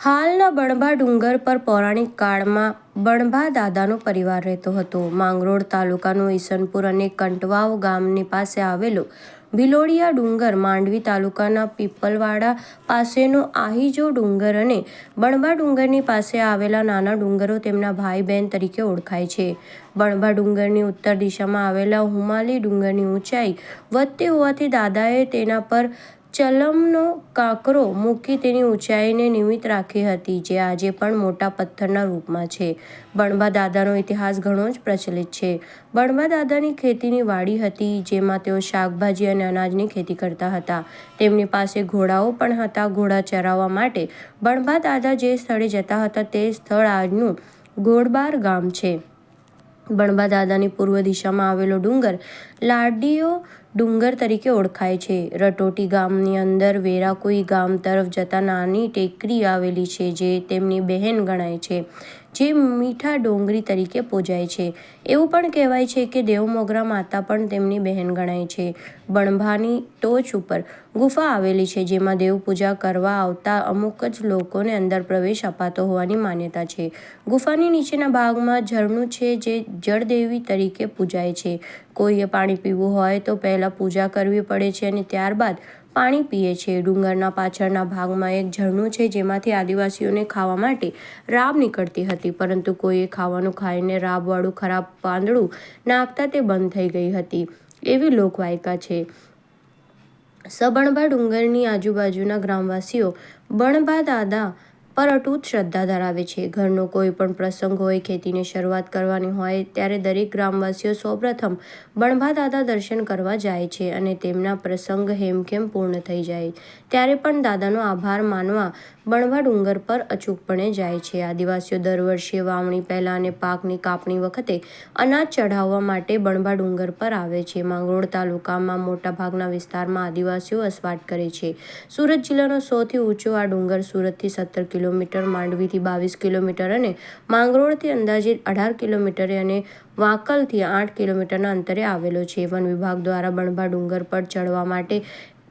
હાલના બણભા ડુંગર પર પૌરાણિક કાળમાં બણભા દાદાનો પરિવાર રહેતો હતો. માંગરોળ તાલુકાનું ઈસનપુર અને કંટવાવ ગામની પાસે આવેલો ભિલોડિયા ડુંગર માંડવી તાલુકાના પીપલવાડા પાસેનો આહીજો ડુંગર અને બણભા ડુંગરની પાસે આવેલા નાના ડુંગરો તેમના ભાઈ બહેન તરીકે ઓળખાય છે. બણભા ડુંગરની ઉત્તર દિશામાં આવેલા હુમાલી ડુંગરની ઊંચાઈ વધતી હોવાથી દાદાએ તેના પર ચલમનો કાંકરો મૂકી તેની ઊંચાઈને નિમિત્ત રાખી હતી, જે આજે પણ મોટા પથ્થરના રૂપમાં છે. બણબા દાદાનો ઇતિહાસ ઘણો જ પ્રચલિત છે. બણબા દાદાની ખેતીની વાડી હતી, જેમાં તેઓ શાકભાજી અને અનાજની ખેતી કરતા હતા. તેમની પાસે ઘોડાઓ પણ હતા. ઘોડા ચરાવવા માટે બણભા દાદા જે સ્થળે જતા હતા, તે સ્થળ આજનું ગોળબાર ગામ છે. બણબા દાદાની પૂર્વ દિશામાં આવેલો ડુંગર લાડીઓ ડુંગર તરીકે ઓળખાય છે. રટોટી ગામની અંદર વેરાકુઈ ગામ તરફ જતા નાની ટેકરી આવેલી છે જે તેમની બહેન ગણાય છે, જે મીઠા ડોંગરી તરીકે પૂજાય છે. એવું પણ કહેવાય છે કે દેવમોગરા માતા પણ તેમની બહેન ગણાય છે. બણભાની ટોચ ઉપર ગુફા આવેલી છે જેમાં દેવ પૂજા કરવા આવતા અમુક જ લોકોને અંદર પ્રવેશ અપાતો હોવાની માન્યતા છે. ગુફાની નીચેના ભાગમાં ઝરણું છે જે જળદેવી તરીકે પૂજાય છે. કોઈએ પાણી પીવું હોય તો પહેલાં પૂજા કરવી પડે છે અને ત્યારબાદ પાણી પીએ છે ડુંગરના પાછળના ભાગમાં એક ઝરણું છે જેમાંથી આદિવાસીઓને ખાવા માટે રાબ નીકળતી હતી, પરંતુ કોઈએ ખાવાનું ખાઈને રાબવાળું ખરાબ પાંદડું નાખતા તે બંધ થઈ ગઈ હતી એવી લોકવાયકા છે. સબણબા ડુંગરની આજુબાજુના ગ્રામવાસીઓ બણબા દાદા પર અટૂટ શ્રદ્ધા ધરાવે છે. ઘરનો કોઈ પણ પ્રસંગ હોય, ખેતીની શરૂઆત કરવાની હોય, ત્યારે દરેક ગ્રામવાસીઓ સૌપ્રથમ બણભા દાદા દર્શન કરવા જાય છે અને તેમના પ્રસંગ હેમખેમ પૂર્ણ થઈ જાય. ત્યારે પણ દાદાનો આભાર માનવા બણભા ડુંગર પર અચૂકપણે જાય છે. આદિવાસીઓ દર વર્ષે વાવણી પહેલાં અને પાકની કાપણી વખતે અનાજ ચઢાવવા માટે બણભા ડુંગર પર આવે છે. માંગરોળ તાલુકામાં મોટાભાગના વિસ્તારમાં આદિવાસીઓ વસવાટ કરે છે. સુરત જિલ્લાનો સૌથી ઊંચો આ ડુંગર સુરતથી સત્તર કિલોમીટર માંડવીથી બાવીસ કિલોમીટર અને માંગરોળથી અંદાજે અઢાર કિલોમીટરે અને વાંકલથી આઠ કિલોમીટરના અંતરે આવેલો છે. વન વિભાગ દ્વારા બણભા ડુંગર પર ચડવા માટે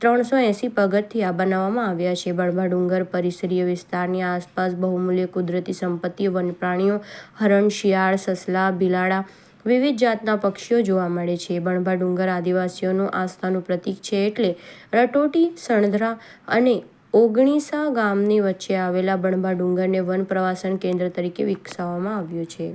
ત્રણસો એંસી પગથિયા બનાવવામાં આવ્યા છે. બળભા ડુંગર પરિસરીય વિસ્તારની આસપાસ બહુમૂલ્ય કુદરતી સંપત્તિઓ, વનપ્રાણીઓ, હરણ, શિયાળ, સસલા, બિલાડા, વિવિધ જાતના પક્ષીઓ જોવા મળે છે. બણભા ડુંગર આદિવાસીઓનું આસ્થાનું પ્રતીક છે એટલે રટોટી, સણધરા અને ઓગણીસા ગામની વચ્ચે આવેલા બણબા ડુંગરને વન પ્રવાસન કેન્દ્ર તરીકે વિકસાવવામાં આવ્યું છે.